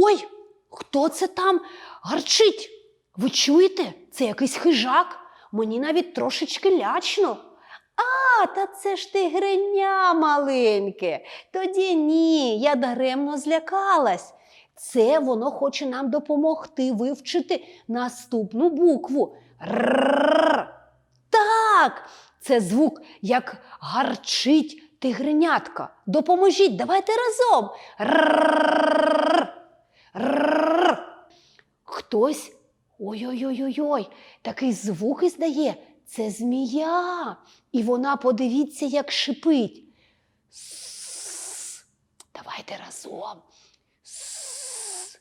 Ой, хто це там гарчить? Ви чуєте? Це якийсь хижак. Мені навіть трошечки лячно. А, та це ж ти гриня маленьке. Тоді ні, я даремно злякалась. Це воно хоче нам допомогти вивчити наступну букву. Ррррр. Так, це звук, як гарчить тигренятка. Допоможіть, давайте разом. Ррррр. Ррррр. Хтось. Ой-ой-ой-ой, такий звук іздає. Це змія. І вона, подивіться, як шипить. С. Давайте разом. С.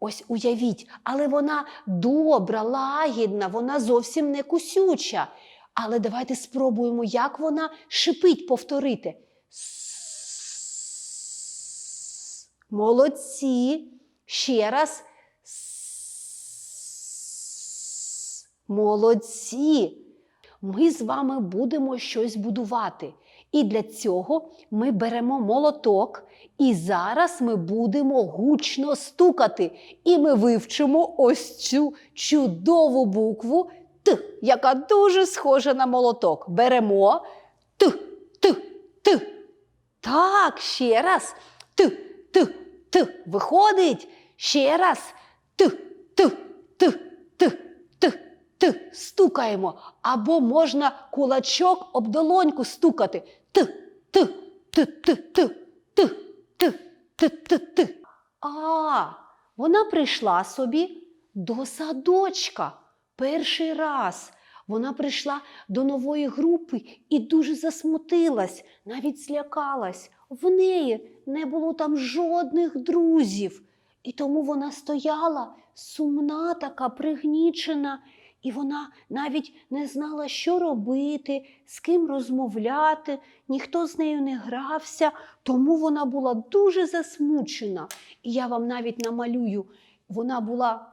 Ось уявіть, але вона добра, лагідна, вона зовсім не кусюча. Але давайте спробуємо, як вона шипить повторити. С. Молодці. Ще раз. Молодці. Ми з вами будемо щось будувати. І для цього ми беремо молоток, і зараз ми будемо гучно стукати. І ми вивчимо ось цю чудову букву Т, яка дуже схожа на молоток. Беремо Т, Т, Т. Так, ще раз. Т, Т, Т. Виходить. Ще раз. Т, Т, Т, Т, Т, Т. Стукаємо. Або можна кулачок об долоньку стукати. Т, Т, Т, Т, Т, Т, Т, Т, Т, Т. А, вона прийшла собі до садочка. Перший раз вона прийшла до нової групи і дуже засмутилась, навіть злякалась. В неї не було там жодних друзів. І тому вона стояла сумна, така пригнічена, і вона навіть не знала, що робити, з ким розмовляти, ніхто з нею не грався, тому вона була дуже засмучена. І я вам навіть намалюю, вона була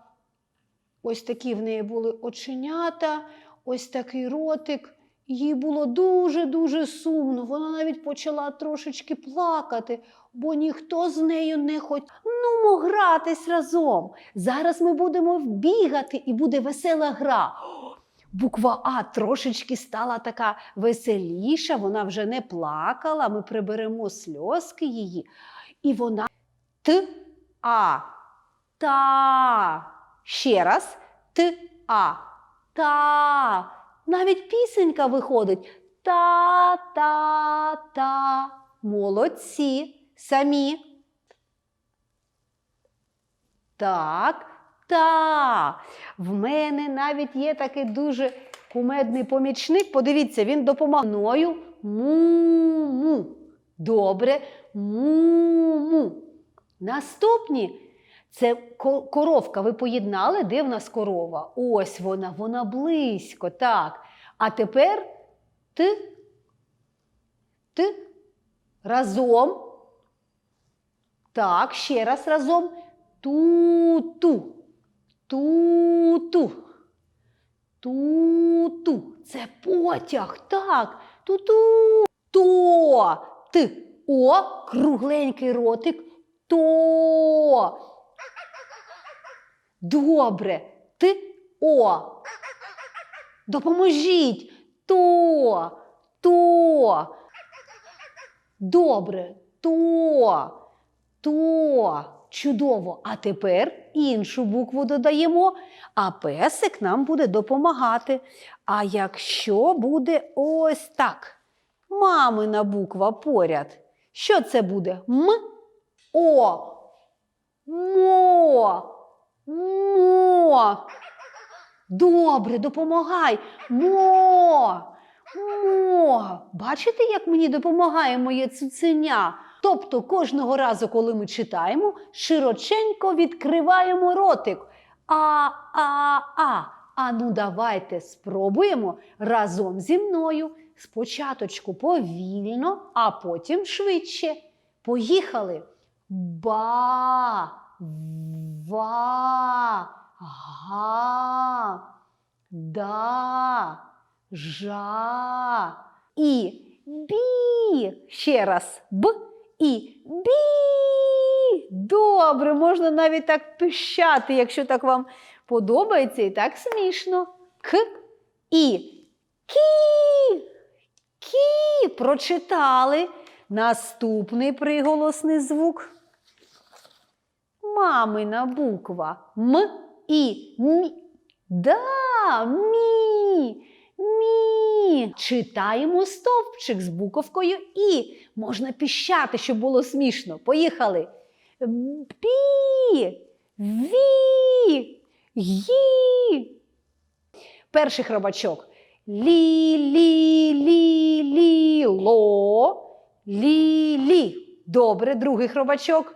ось такі в неї були оченята, ось такий ротик. Їй було дуже-дуже сумно. Вона навіть почала трошечки плакати, бо ніхто з нею не хотів. Ну, гратись разом. Зараз ми будемо бігати і буде весела гра. Буква А трошечки стала така веселіша, вона вже не плакала, ми приберемо сльозки її. І вона Т А. Та. Ще раз. Т А. Та. Навіть пісенька виходить. Та та та. Молодці. Самі. Так, та. В мене навіть є такий дуже кумедний помічник. Подивіться, він допомагає. Му-му. Добре. Му-му. Наступні це коровка. Ви поєднали, де в нас корова? Ось вона, вона близько. Так. А тепер ти. Ти. Разом. Так, ще раз разом. Ту-ту. Ту-ту. Ту-ту. Це потяг. Так. Ту-ту. То. Ти. О. Кругленький ротик. То. Добре. Ти. О. Допоможіть. То. То. Добре. То. То. Чудово. А тепер іншу букву додаємо, а песик нам буде допомагати. А якщо буде ось так, мамина буква поряд, що це буде? М? О. Мо. Мо. Добре, допомагай. Мо. Мо. Бачите, як мені допомагає моє цуценя? Тобто кожного разу, коли ми читаємо, широченько відкриваємо ротик. А, а, а. А ну давайте спробуємо разом зі мною. Спочаточку повільно, а потім швидше. Поїхали. Ба, ва, га, да, жа і бі. Ще раз б і бі. Добре, можна навіть так пищати, якщо так вам подобається і так смішно. К і кі. Кі. Прочитали. Наступний приголосний звук. Мамина буква М і Мі. Да, мі. Мі. Читаємо стовпчик з буковкою І. Можна піщати, щоб було смішно. Поїхали. Бі. Ві. Ї. Перший хробачок. Лі, лі, лі, лі, ло. Лі, лі. Добре, другий хробачок.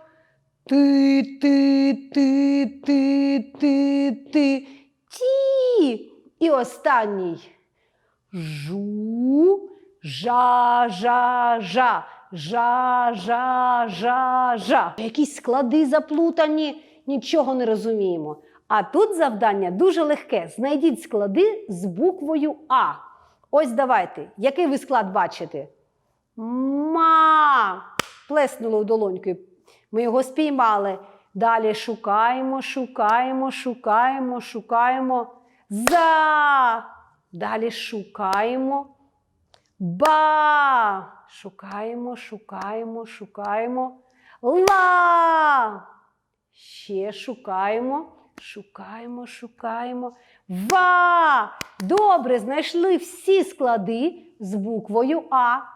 Ти, ти, ти, ти, ти, ти, ті. І останній. Жу, жа, жа, жа, жа, жа, жа, жа. Якісь склади заплутані, нічого не розуміємо. А тут завдання дуже легке. Знайдіть склади з буквою А. Ось давайте. Який ви склад бачите? Ма. Плеснули у долоньки. Ми його спіймали. Далі шукаємо, шукаємо, шукаємо, шукаємо. За. Далі шукаємо. Ба. Шукаємо, шукаємо, шукаємо. Ла. Ще шукаємо, шукаємо, шукаємо. Ва. Добре, знайшли всі склади з буквою А.